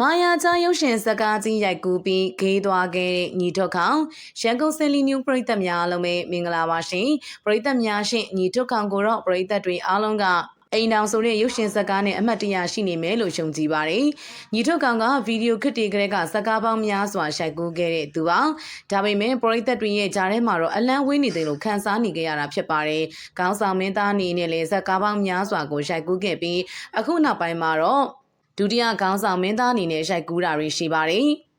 မာယာချာရုပ်ရှင်ဇာတ်ကားကြီးရိုက်ကူးပြီးဂေးသွားခဲ့တဲ့ညီထုတ်ခေါင်ရန်ကုန်စင်လီနျူပရိသတ်များအားလုံးပဲမင်္ဂလာပါရှင်ပရိသတ်များရှင်ညီထုတ်ခေါင်ကိုတော့ပရိသတ်တွေအားလုံးကအိမ်တောင်ဆိုတဲ့ရုပ်ရှင်ဇာတ်ကားနဲ့အမှတ်တရရှိနေမယ်လို့ယုံကြည်ပါတယ်။ညီထုတ်ကောင်ကဗီဒီယိုခစ်တီကလေးကဇာတ်ကားပေါင်းများစွာရှိုက်ကူးခဲ့တဲ့သူပါ။ဒါပေမဲ့ပရိသတ်တွေရဲ့ကြားထဲမှာတော့အလန့်ဝေးနေတယ်လို့ခန်းစားနေကြရတာဖြစ်ပါတယ်။ခေါင်းဆောင်မင်းသားအနေနဲ့လည်းဇာတ်ကားပေါင်းများစွာကိုရှိုက်ကူးခဲ့ပြီးအခုနောက်ပိုင်းမှာတော့ ဒုတိယခေါင်းဆောင်မင်းသားအနေနဲ့ရိုက်ကူးတာတွေရှိပါတယ်။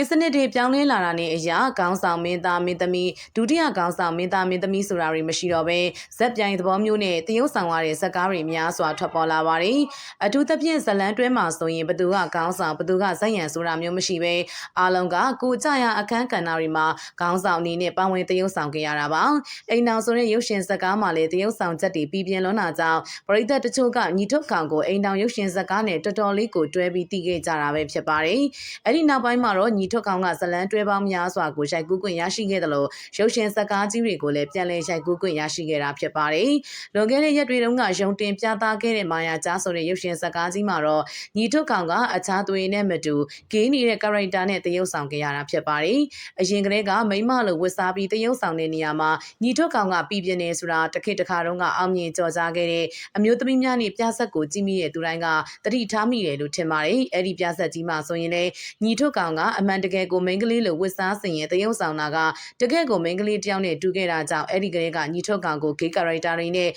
ခေတ်စနစ်တွေပြောင်းလဲလာတာနဲ့အရာခေါင်းဆောင်မင်းသားမင်းသမီးဒုတိယခေါင်းဆောင်မင်းသားမင်းသမီးဆိုတာတွေမရှိတော့ဘဲဇက်ပြိုင်သဘောမျိုးနဲ့တရုတ်ဆောင်ရတဲ့ဇက်ကားတွေများစွာထွက်ပေါ်လာပါတယ်။အထူးသဖြင့်ဇလန်းတွဲမှာဆိုရင်ဘသူကခေါင်းဆောင်ဘသူကဇက်ရံဆိုတာမျိုးမရှိဘဲအားလုံးကကိုကြရအခန်းကဏ္ဍတွေမှာခေါင်းဆောင်အနေနဲ့ပါဝင်တရုတ်ဆောင်ကြရတာပါ။အိမ်နောက်ဆိုတဲ့ရုပ်ရှင်ဇက်ကားမှာလည်းတရုတ်ဆောင်ချက်တွေပြီးပြင်းလွန်းလာကြောင်းပရိသတ်တချို့ကညီထုတ်ကောင်ကိုအိမ်တောင်ရုပ်ရှင်ဇက်ကားနဲ့တော်တော်လေးကိုတွဲပြီးတည်ခဲ့ကြတာပဲဖြစ်ပါတယ်။အဲ့ဒီနောက်ပိုင်းမှာတော့ညီထုတ်ကောင်ကဇလန်းတွဲပေါင်းများစွာကိုရိုက်ကူးခွင့်ရရှိခဲ့တယ်လို့ရုပ်ရှင်ဇက်ကားကြီးတွေကိုလည်းပြန်လည်ရိုက်ကူးခွင့်ရရှိခဲ့တာဖြစ်ပါတယ်။လွန်ခဲ့တဲ့ရက်တွေတုန်းကရုံတင်ပြသခဲ့တဲ့မာယာကြားဆိုတဲ့ရုပ်ရှင်ဇက်ကားကြီးမှာတော့ညီထုတ်ကောင်ကအခြားသူတွေနဲ့မတူဂေးနေတဲ့ character နဲ့တရုပ်ဆောင်ခဲ့ရတာဖြစ်ပါတယ်။အရင်ကတည်းကမိမလိုဝတ်စားပြီးတရုပ်ဆောင်တဲ့နေရာမှာညီထုတ်ကောင်ကပြည်ပြင်းနေဆိုတာတစ်ခေတ်တစ်ခါတုန်းကအောင်မြင်ကြော်ကြားခဲ့တဲ့အမျိုးသမီးများနဲ့ပြဆက်ကိုကြည့်မိတဲ့သူတိုင်းကတတိထားမိတယ်လို့ထင်ပါတယ်။အဲ့ဒီပြဆက်ကြီးမှာဆိုရင်လည်းညီထုတ်ကောင်ကအမှန်တကယ်ကိုမိန်းကလေးလိုဝတ်စားစင်ရင်တရုပ်ဆောင်တာကတကယ်ကိုမိန်းကလေးတယောက်နဲ့တူခဲ့တာကြောင့်အဲ့ဒီကလေးကညီထုတ်ကောင်ကို gay character တွေနဲ့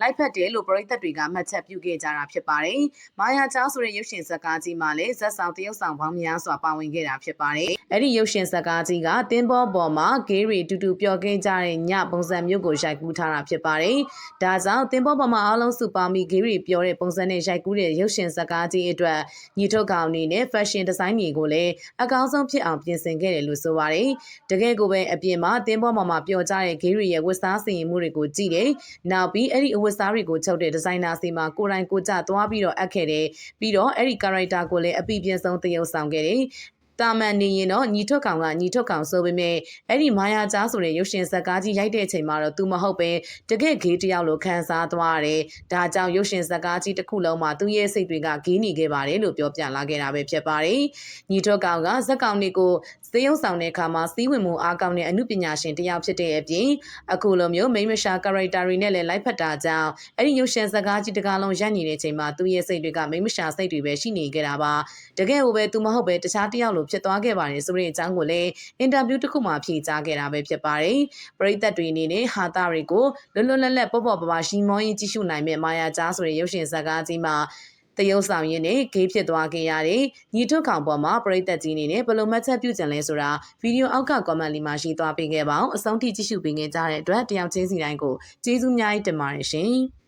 လိုက်ဖက်တယ်လို့ပရိသတ်တွေကမှတ်ချက်ပြုခဲ့ကြတာဖြစ်ပါတယ်။မာယာချောင်းဆိုတဲ့ရုပ်ရှင်ဇာတ်ကားကြီးမှာလည်းဇက်ဆောင်တရုပ်ဆောင်ပေါင်းများစွာပါဝင်ခဲ့တာဖြစ်ပါတယ်။အဲ့ဒီရုပ်ရှင်ဇာတ်ကားကြီးကတင်းဘောပေါ်မှာဂေးရီတူတူပျော်ခဲ့ကြတဲ့ညပုံစံမျိုးကိုရိုက်ကူးထားတာဖြစ်ပါတယ်။ဒါကြောင့်တင်းဘောပေါ်မှာအားလုံးစုပေါင်းပြီးဂေးရီပျော်တဲ့ပုံစံနဲ့ရိုက်ကူးတဲ့ရုပ်ရှင်ဇာတ်ကားကြီးအတွက်ညီထုတ်ကောင်အနေနဲ့ fashion design တွေကိုလည်းအကောင်းဆုံးဖြစ်အောင်ပြင်ဆင်ခဲ့တယ်လို့ဆိုပါတယ်။တကယ်ကိုပဲအပြင်မှာတင်းဘောပေါ်မှာပျော်ကြတဲ့ဂေးရီရဲ့ဝတ်စားစင်မှုတွေကိုကြည့်တယ်။နောက်ပြီးအဲ့ဒီအဝတ်စားတွေကိုချုပ်တဲ့ဒီဇိုင်နာစီမှာကိုယ်တိုင်ကိုကြသွားပြီးတော့အပ်ခဲ့တယ်ပြီးတော့အဲ့ဒီ character ကိုလည်းအပြည့်ပြည့်စုံသရုပ်ဆောင်ခဲ့တယ် တာမန်နေရင်တော့ညီထုတ်ကောင်ကညီထုတ်ကောင်ဆိုပေမဲ့အဲ့ဒီမာယာကြားဆိုတဲ့ရုပ်ရှင်ဇာတ်ကားကြီးရိုက်တဲ့အချိန်မှာတော့သူမဟုတ်ပဲတကယ့်ဂေးတယောက်လိုခံစားသွားရတယ်။ဒါကြောင့်ရုပ်ရှင်ဇာတ်ကားကြီးတစ်ခုလုံးမှာသူ့ရဲ့စိတ်တွေကဂေးနေခဲ့ပါတယ်လို့ပြောပြလာခဲ့တာပဲဖြစ်ပါတယ်။ညီထုတ်ကောင်ကဇက်ကောင်တွေကိုစေယုံဆောင်တဲ့အခါမှာစီးဝင်မှုအားကောင်းတဲ့အမှုပညာရှင်တယောက်ဖြစ်တဲ့အပြင်အခုလိုမျိုးမိမရှာ character တွေနဲ့လည်းလိုက်ဖက်တာကြောင့်အဲ့ဒီရုပ်ရှင်ဇာတ်ကားကြီးတစ်ကားလုံးရပ်နေတဲ့အချိန်မှာသူ့ရဲ့စိတ်တွေကမိမရှာစိတ်တွေပဲရှိနေခဲ့တာပါ။တကယ်ကိုပဲသူမဟုတ်ပဲတခြားတယောက်လိုဖြစ်သွားခဲ့ပါတယ်ဆိုတဲ့အကြောင်းကိုလည်းအင်တာဗျူးတစ်ခုမှဖြေကြားခဲ့တာပဲဖြစ်ပါတယ်။ပရိသတ်တွေအနေနဲ့ဟာတာတွေကိုလွတ်လွတ်လပ်လပ်ပေါ့ပေါ့ပါပါရှီမောရင်ကြည့်ရှုနိုင်မဲ့မာယာကြားဆိုတဲ့ရုပ်ရှင်ဇာတ်ကားကြီးမှာတရုတ်ဆောင်ရင်းနဲ့ဂေးဖြစ်သွားခဲ့ရတဲ့ညီထုတ်ခေါင်ပေါ်မှာပရိသတ်ကြီးအနေနဲ့ဘယ်လိုမှတ်ချက်ပြုကြံလဲဆိုတာဗီဒီယိုအောက်က comment လေးမှာရေးသွားပေးခဲ့ပါအောင်အဆုံးထိကြည့်ရှုပေးခဲ့ကြတဲ့အတွက်တယောက်ချင်းစီတိုင်းကိုကျေးဇူးအများကြီးတင်ပါတယ်ရှင်။